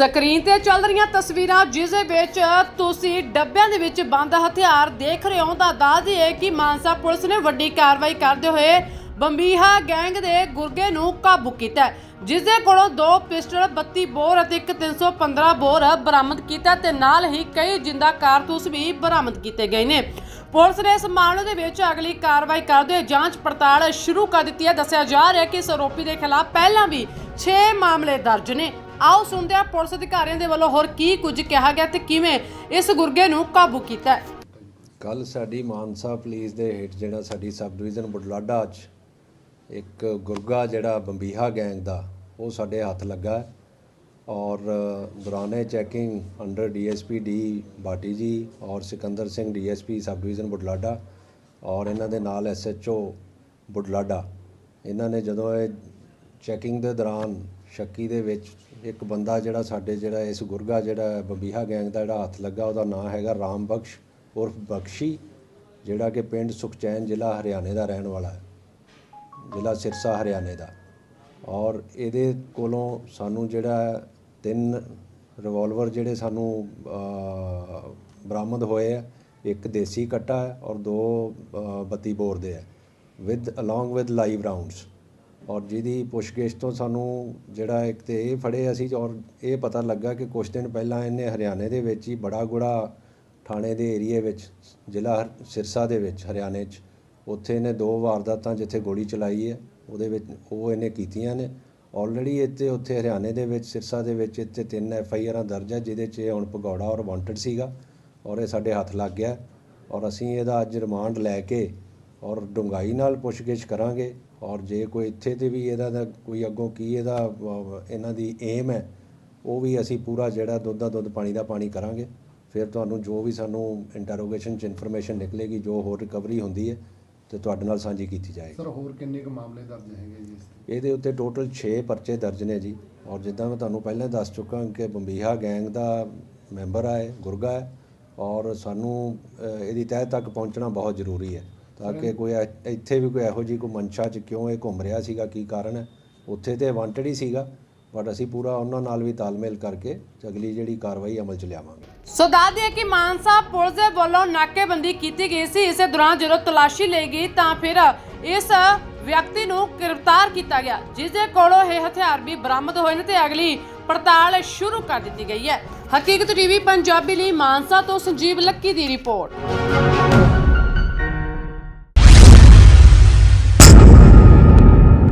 Screen ਤੇ ਚੱਲ ਰਹੀਆਂ ਤਸਵੀਰਾਂ ਜਿਸ ਦੇ ਵਿੱਚ ਤੁਸੀਂ ਡੱਬਿਆਂ ਦੇ ਵਿੱਚ ਬੰਦ ਹਥਿਆਰ ਦੇਖ ਰਹੇ ਹੋ ਤਾਂ ਦੱਸ ਦਈਏ ਕਿ ਮਾਨਸਾ ਪੁਲਿਸ ਨੇ ਵੱਡੀ ਕਾਰਵਾਈ ਕਰਦੇ ਹੋਏ ਬੰਬੀਹਾ ਗੈਂਗ ਦੇ ਗੁਰਗੇ ਨੂੰ ਕਾਬੂ ਕੀਤਾ ਹੈ, ਜਿਸ ਦੇ ਕੋਲੋਂ ਦੋ ਪਿਸਟਲ 32 ਬੋਰ ਅਤੇ ਇੱਕ 315 ਬੋਰ ਬਰਾਮਦ ਕੀਤਾ ਤੇ ਨਾਲ ਹੀ ਕਈ ਜਿੰਦਾ ਕਾਰਤੂਸ ਵੀ ਬਰਾਮਦ ਕੀਤੇ ਗਏ ਨੇ। ਪੁਲਿਸ ਨੇ ਇਸ ਮਾਮਲੇ ਦੇ ਵਿੱਚ ਅਗਲੀ ਕਾਰਵਾਈ ਕਰਦੇ ਹੋਏ ਜਾਂਚ ਪੜਤਾਲ ਸ਼ੁਰੂ ਕਰ ਦਿੱਤੀ ਹੈ। ਦੱਸਿਆ ਜਾ ਰਿਹਾ ਹੈ ਕਿ ਇਸ ਆਰੋਪੀ ਦੇ ਖਿਲਾਫ ਪਹਿਲਾਂ ਵੀ 6 ਮਾਮਲੇ ਦਰਜ ਨੇ। ਆਓ ਸੁਣਦੇ ਹਾਂ ਪੁਲਿਸ ਅਧਿਕਾਰੀਆਂ ਦੇ ਵੱਲੋਂ ਹੋਰ ਕੀ ਕੁਝ ਕਿਹਾ ਗਿਆ ਤੇ ਕਿਵੇਂ ਇਸ ਗੁਰਗੇ ਨੂੰ ਕਾਬੂ ਕੀਤਾ ਹੈ। ਕੱਲ ਸਾਡੀ ਮਾਨਸਾ ਪੁਲਿਸ ਦੇ ਹੇਠ ਜਿਹੜਾ ਸਾਡੀ ਸਬ ਡਿਵੀਜ਼ਨ ਬੁਢਲਾਡਾ 'ਚ ਇੱਕ ਗੁਰਗਾ ਜਿਹੜਾ ਬੰਬੀਹਾ ਗੈਂਗ ਦਾ, ਉਹ ਸਾਡੇ ਹੱਥ ਲੱਗਾ ਹੈ। ਔਰ ਦੌਰਾਨੇ checking under DSP D Bati ji ਔਰ Sikandar Singh DSP sub division Budhlada ਔਰ ਇਹਨਾਂ ਦੇ ਨਾਲ ਐਸਐਚਓ ਬੁਢਲਾਡਾ। ਇਹਨਾਂ ਨੇ ਜਦੋਂ ਇਹ ਚੈਕਿੰਗ ਦੇ ਦੌਰਾਨ ਸ਼ੱਕੀ ਦੇ ਵਿੱਚ ਇੱਕ ਬੰਦਾ ਜਿਹੜਾ ਸਾਡੇ ਜਿਹੜਾ ਇਸ ਗੁਰਗਾ ਜਿਹੜਾ ਬੰਬੀਹਾ ਗੈਂਗ ਦਾ ਜਿਹੜਾ ਹੱਥ ਲੱਗਾ ਉਹਦਾ ਨਾਮ ਹੈਗਾ ਰਾਮ ਬਖਸ਼ ਉਰਫ ਬਖਸ਼ੀ ਜਿਹੜਾ ਕਿ ਪਿੰਡ ਸੁਖਚੈਨ ਜ਼ਿਲ੍ਹਾ ਹਰਿਆਣੇ ਦਾ ਰਹਿਣ ਵਾਲਾ ਹੈ ਜ਼ਿਲ੍ਹਾ ਸਿਰਸਾ ਹਰਿਆਣੇ ਦਾ। ਔਰ ਇਹਦੇ ਕੋਲੋਂ ਸਾਨੂੰ ਜਿਹੜਾ ਤਿੰਨ ਰਿਵਾਲਵਰ ਜਿਹੜੇ ਸਾਨੂੰ ਬਰਾਮਦ ਹੋਏ ਆ ਇੱਕ ਦੇਸੀ ਕੱਟਾ ਹੈ ਔਰ ਦੋ ਅ, 32 ਬੋਰ ਦੇ ਹੈ with along with live rounds ਔਰ ਜਿਹਦੀ ਪੁੱਛਗਿੱਛ ਤੋਂ ਸਾਨੂੰ ਜਿਹੜਾ ਇੱਕ ਤੇ ਇਹ ਫੜੇ ਅਸੀਂ ਔਰ ਇਹ ਪਤਾ ਲੱਗਾ ਕਿ ਕੁਝ ਦਿਨ ਪਹਿਲਾਂ ਇਹਨੇ ਹਰਿਆਣੇ ਦੇ ਵਿੱਚ ਹੀ ਬੜਾ ਗੁੜਾ ਥਾਣੇ ਦੇ ਏਰੀਏ ਵਿੱਚ, ਜ਼ਿਲ੍ਹਾ ਹਰ- ਸਿਰਸਾ ਦੇ ਵਿੱਚ, ਹਰਿਆਣੇ 'ਚ, ਉੱਥੇ ਇਹਨੇ ਦੋ ਵਾਰਦਾਤਾਂ ਜਿੱਥੇ ਗੋਲੀ ਚਲਾਈ ਹੈ, ਉਹਦੇ ਵਿੱਚ ਉਹ ਇਹਨੇ ਕੀਤੀਆਂ ਨੇ। ਆਲਰੇਡੀ ਇੱਥੇ ਉੱਥੇ ਹਰਿਆਣੇ ਦੇ ਵਿੱਚ, ਸਿਰਸਾ ਦੇ ਵਿੱਚ ਇੱਥੇ ਤਿੰਨ ਐਫ ਆਈ ਆਰਾਂ ਦਰਜ ਹੈ, ਜਿਹਦੇ 'ਚ ਇਹ ਹੁਣ ਭਗੌੜਾ ਔਰ ਵਾਂਟਡ ਸੀਗਾ ਔਰ ਇਹ ਸਾਡੇ ਹੱਥ ਲੱਗ ਗਿਆ ਔਰ ਅਸੀਂ ਇਹਦਾ ਅੱਜ ਰਿਮਾਂਡ ਲੈ ਕੇ ਔਰ ਡੂੰਘਾਈ ਨਾਲ ਪੁੱਛਗਿੱਛ ਕਰਾਂਗੇ। ਔਰ ਜੇ ਕੋਈ ਇੱਥੇ ਤੇ ਵੀ ਇਹਦਾ ਦਾ ਕੋਈ ਅੱਗੋਂ ਕੀ ਇਹਦਾ ਇਹਨਾਂ ਦੀ ਏਮ ਹੈ ਉਹ ਵੀ ਅਸੀਂ ਪੂਰਾ ਜਿਹੜਾ ਦੁੱਧ ਦਾ ਦੁੱਧ ਪਾਣੀ ਦਾ ਪਾਣੀ ਕਰਾਂਗੇ। ਫਿਰ ਤੁਹਾਨੂੰ ਜੋ ਵੀ ਸਾਨੂੰ ਇੰਟਰੋਗੇਸ਼ਨ 'ਚ ਇਨਫੋਰਮੇਸ਼ਨ ਨਿਕਲੇਗੀ ਜੋ ਹੋਰ ਰਿਕਵਰੀ ਹੁੰਦੀ ਹੈ ਤੇ ਤੁਹਾਡੇ ਨਾਲ ਸਾਂਝੀ ਕੀਤੀ ਜਾਏਗੀ। ਸਰ ਹੋਰ ਕਿੰਨੇ ਕੁ ਮਾਮਲੇ ਦਰਜ ਹੈਗੇ ਜੀ ਇਹਦੇ ਉੱਤੇ ਟੋਟਲ 6 ਪਰਚੇ ਦਰਜ ਨੇ ਜੀ। ਔਰ ਜਿੱਦਾਂ ਮੈਂ ਤੁਹਾਨੂੰ ਪਹਿਲਾਂ ਦੱਸ ਚੁੱਕਾ ਕਿ ਬੰਬੀਹਾ ਗੈਂਗ ਦਾ ਮੈਂਬਰ ਹੈ ਗੁਰਗਾ ਹੈ। ਔਰ ਸਾਨੂੰ ਇਹਦੀ ਤਹਿ ਤੱਕ ਪਹੁੰਚਣਾ ਬਹੁਤ ਜ਼ਰੂਰੀ ਹੈ। ਤਾਂ ਕਿ ਕੋਈ ਇੱਥੇ ਵੀ ਕੋਈ ਇਹੋ ਜਿਹੀ ਕੋਈ ਮਨਸ਼ਾ 'ਚ ਕਿਉਂ ਇਹ ਘੁੰਮ ਰਿਹਾ ਸੀਗਾ, ਕੀ ਕਾਰਨ? ਹੈ ਉੱਥੇ ਤੇ ਵਾਂਟਡ ਹੀ ਸੀਗਾ ਬਟ ਅਸੀਂ ਪੂਰਾ ਉਹਨਾਂ ਨਾਲ ਵੀ ਤਾਲਮੇਲ ਕਰਕੇ ਅਗਲੀ ਜਿਹੜੀ ਕਾਰਵਾਈ ਅਮਲ 'ਚ ਲਿਆਵਾਂਗੇ। ਸੋ ਦੱਸ ਦਈਏ ਕਿ ਮਾਨਸਾ ਪੁਲਿਸ ਦੇ ਵੱਲੋਂ ਨਾਕੇਬੰਦੀ ਕੀਤੀ ਗਈ ਸੀ। ਇਸੇ ਦੌਰਾਨ ਜਦੋਂ ਤਲਾਸ਼ੀ ਲਈ ਗਈ ਤਾਂ ਫਿਰ ਇਸ ਵਿਅਕਤੀ ਨੂੰ ਗ੍ਰਿਫਤਾਰ ਕੀਤਾ ਗਿਆ ਜਿਸ ਦੇ ਕੋਲੋਂ ਇਹ ਹਥਿਆਰ ਵੀ ਬਰਾਮਦ ਹੋਏ ਨੇ ਤੇ ਅਗਲੀ ਪੜਤਾਲ ਸ਼ੁਰੂ ਕਰ ਦਿੱਤੀ ਗਈ ਹੈ। ਹਕੀਕਤ ਟੀਵੀ ਪੰਜਾਬੀ ਲਈ ਮਾਨਸਾ ਤੋਂ ਸੰਜੀਵ ਲੱਕੀ ਦੀ ਰਿਪੋਰਟ।